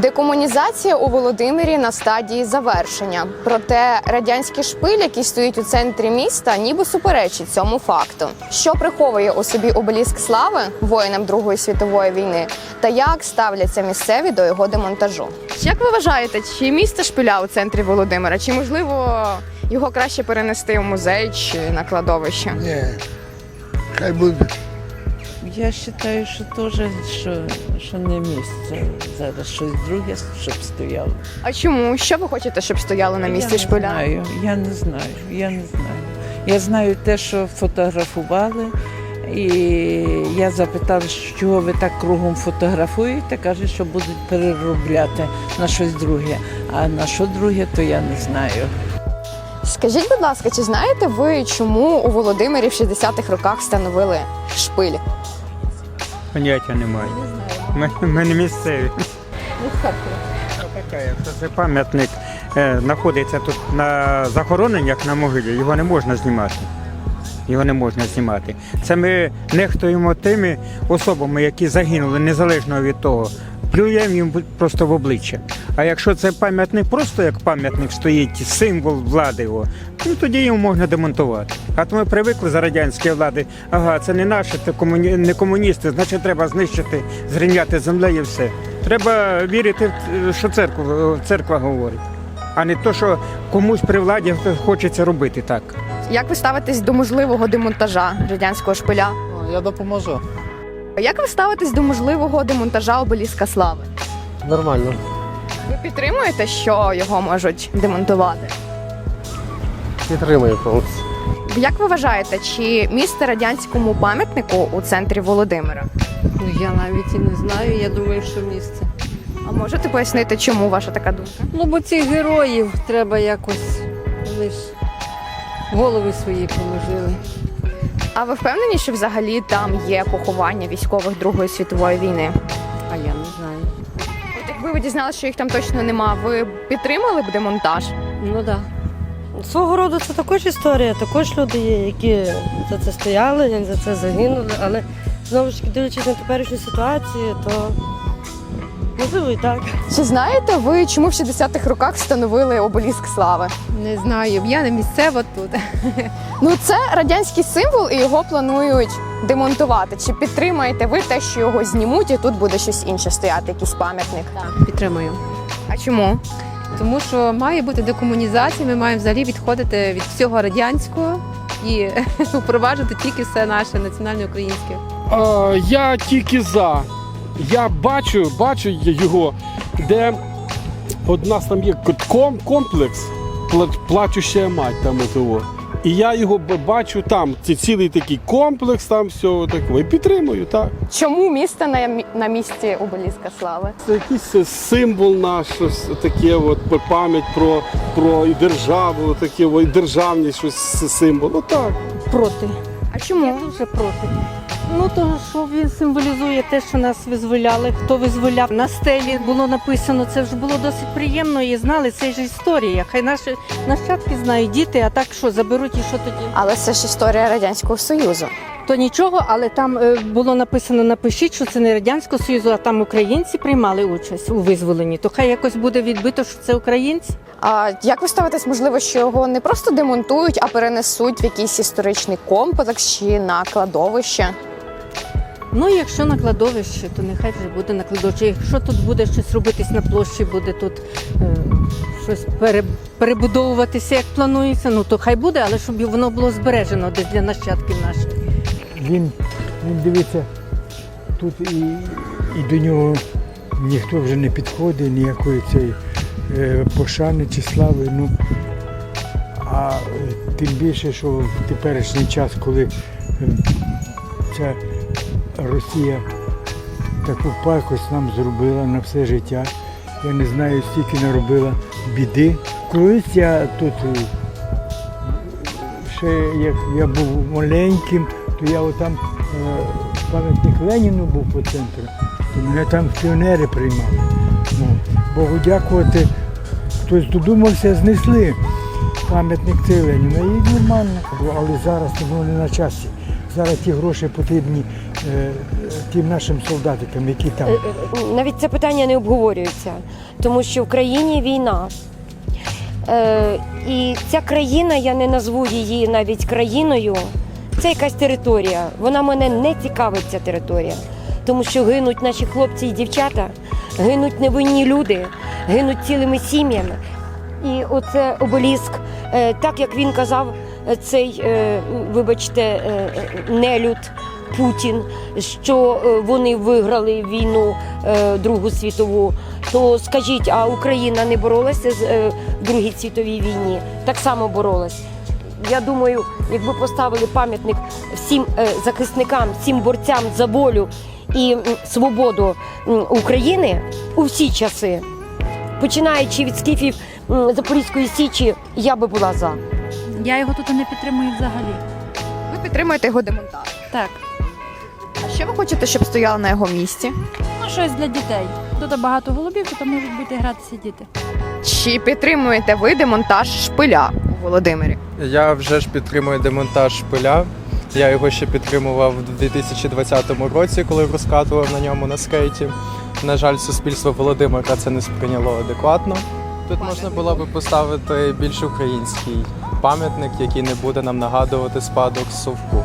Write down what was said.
Декомунізація у Володимирі на стадії завершення. Проте радянський шпиль, який стоїть у центрі міста, ніби суперечить цьому факту. Що приховує у собі обеліск слави воїнам Другої світової війни, та як ставляться місцеві до його демонтажу? Як ви вважаєте, чи місце шпиля у центрі Володимира, чи можливо його краще перенести в музей чи на кладовище? Ні. Хай буде. Я вважаю, що теж що, що не місце. Зараз щось друге, щоб стояло. А чому? Що ви хочете, щоб стояло на місці я шпиля? Не знаю, я не знаю, я не знаю. Я знаю те, що фотографували, і я запитала, що ви так кругом фотографуєте. Каже, що будуть переробляти на щось друге. А на що друге, то я не знаю. Скажіть, будь ласка, чи знаєте ви, чому у Володимирі в 60-х роках встановили шпиль? Поняття немає. Ми, ми не місцеві. Якщо це пам'ятник е, знаходиться тут на захороненні, як на могилі, його не можна знімати. Його не можна знімати. Це ми нехтуємо тими особами, які загинули незалежно від того. Плюємо їм просто в обличчя. А якщо це пам'ятник, просто як пам'ятник стоїть, символ влади його, ну тоді його можна демонтувати. А то ми привикли за радянської влади, ага, це не наші, це комуні... не комуністи, значить треба знищити, зрівняти землею і все. Треба вірити, в- що церква, церква говорить, а не то, що комусь при владі хочеться робити так. Як ви ставитесь до можливого демонтажа радянського шпиля? Я допоможу. Як ви ставитесь до можливого демонтажа обеліска слави? Нормально. Ви підтримуєте, що його можуть демонтувати? Підтримую повністю. Як ви вважаєте, чи місце радянському пам'ятнику у центрі Володимира? Ну, я навіть і не знаю, я думаю, що місце. А можете пояснити, чому ваша така думка? Ну, бо цих героїв треба якось вони ж голови свої положили. А ви впевнені, що взагалі там є поховання військових Другої світової війни? А я не знаю. От якби ви дізналися, що їх там точно нема, ви підтримали б демонтаж? Ну так. Да. Свого роду це також історія, також люди є, які за це стояли, за це загинули, але знову ж таки, дивлячись на теперішню ситуацію, то можливо і так. Чи знаєте ви, чому в 60-х роках встановили обеліск слави? Не знаю, я не місцева тут. Ну це радянський символ, і його планують демонтувати. Чи підтримаєте ви те, що його знімуть, і тут буде щось інше стояти, якийсь пам'ятник? Так, підтримую. А чому? Тому що має бути декомунізація, ми маємо взагалі відходити від всього радянського і впроваджувати тільки все наше національне українське. Е, я тільки за. Я бачу, бачу його, де от у нас там є ком, комплекс плачуща мать там того. І я його бачу там, це цілий такий комплекс, там все таке. І підтримую, так. Чому місце на, на місці обеліска слави? Це якийсь е, символ наш, щось таке, от пам'ять про, про і державу, таке, і державність, щось символ. Ну так. Проти. А чому? Дуже проти. Ну того, що він символізує те, що нас визволяли, хто визволяв. На стелі було написано, це вже було досить приємно і знали, це ж історія. Хай наші нащадки знають діти, а так що заберуть і що тоді? Але це ж історія радянського союзу. То нічого, але там е, було написано: напишіть, що це не радянського союзу, а там українці приймали участь у визволенні. То хай якось буде відбито, що це українці. А як ви ставитесь, можливо, що його не просто демонтують, а перенесуть в якийсь історичний комплекс чи на кладовище? Ну, якщо на кладовище, то нехай вже буде на кладовище. Якщо тут буде щось робитись на площі, буде тут е, щось пере, перебудовуватися, як планується, ну то хай буде, але щоб воно було збережено десь для нащадків наших. Він, він дивиться, тут і, і до нього ніхто вже не підходить, ніякої цієї е, пошани чи слави. Ну, а е, тим більше, що в теперішній час, коли е, ця Росія таку пакость нам зробила на все життя, я не знаю, стільки наробила біди. Колись я тут е, ще як я був маленьким, то я отам е, пам'ятник Леніну був по центру, то мене там піонери приймали. Ну, Богу дякувати, хтось додумався, знесли пам'ятник цей Леніна і нормально. Але зараз воно не на часі. Зараз ті гроші потрібні е, тим нашим солдатикам, які там. Навіть це питання не обговорюється, тому що в країні війна. Е, і ця країна, я не назву її навіть країною, це якась територія. Вона мене не цікавить, ця територія. Тому що гинуть наші хлопці і дівчата, гинуть невинні люди, гинуть цілими сім'ями. І оце обеліск, е, так як він казав, е, цей, е, вибачте, е, е, нелюд Путін, що вони виграли війну Другу світову, то скажіть, а Україна не боролася з Другій світовій війні? Так само боролась. Я думаю, якби поставили пам'ятник всім захисникам, всім борцям за волю і свободу України у всі часи, починаючи від скіфів Запорізької січі, я би була за. Я його тут не підтримую взагалі. Ви підтримуєте його демонтаж. Так, А що ви хочете, щоб стояло на його місці? ну щось для дітей. Тут багато голубів, тут можуть бути гратися діти. Чи підтримуєте ви демонтаж шпиля у Володимирі? Я вже ж підтримую демонтаж шпиля. Я його ще підтримував у 2020 році, коли розкатував на ньому на скейті. На жаль, суспільство Володимира це не сприйняло адекватно. Тут можна було би поставити більш український пам'ятник, який не буде нам нагадувати спадок совку.